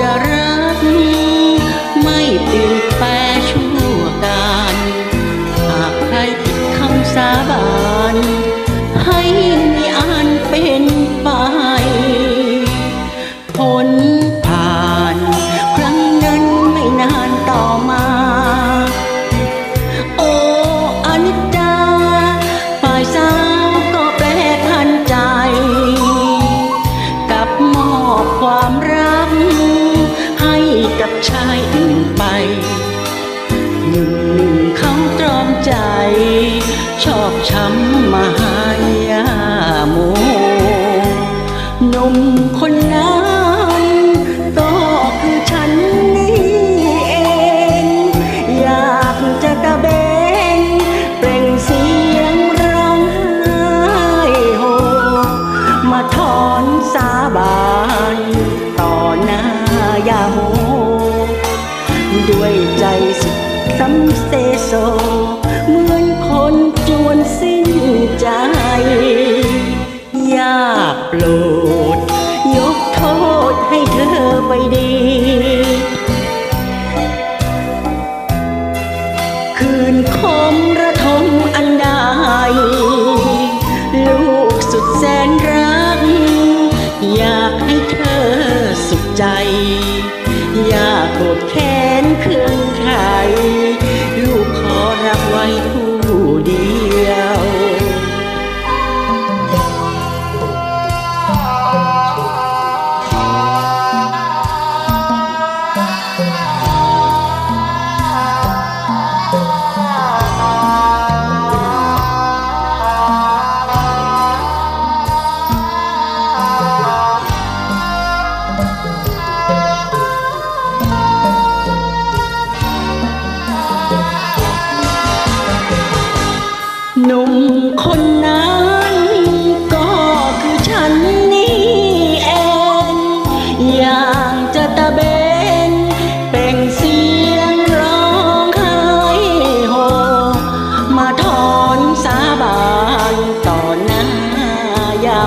จะรัก ไม่เปลี่ยนแปลชั่วการ หากใครผิคำสาบาน ไป หนุ่งเขาตรอมใจ ชอบช้ำมหายาโมนุ่ม เซโซ เหมือนคนจวนสิ้นใจ ยากโปรด ยกโทษให้เธอไปดี คืนคมระทมอันใด ลูกสุดแสนรัก อยากให้เธอสุขใจ อยากโกรธแค้น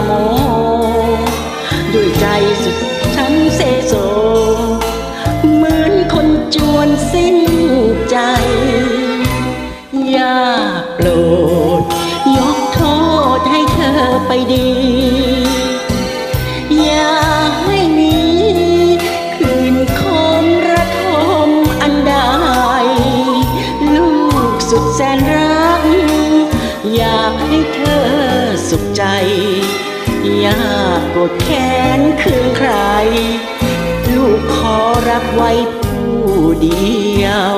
โม ด้วยใจสุดฉันเซโซ เหมือนคนจวนสิ้นใจ อยากโปรด ยกโทษให้เธอไปดี อย่าให้มีคืนคมระทมอันใดลูกสุดแสนรักอยากให้เธอสุขใจ ยากกดแค้นคืนใคร ลูกขอรับไว้ผู้เดียว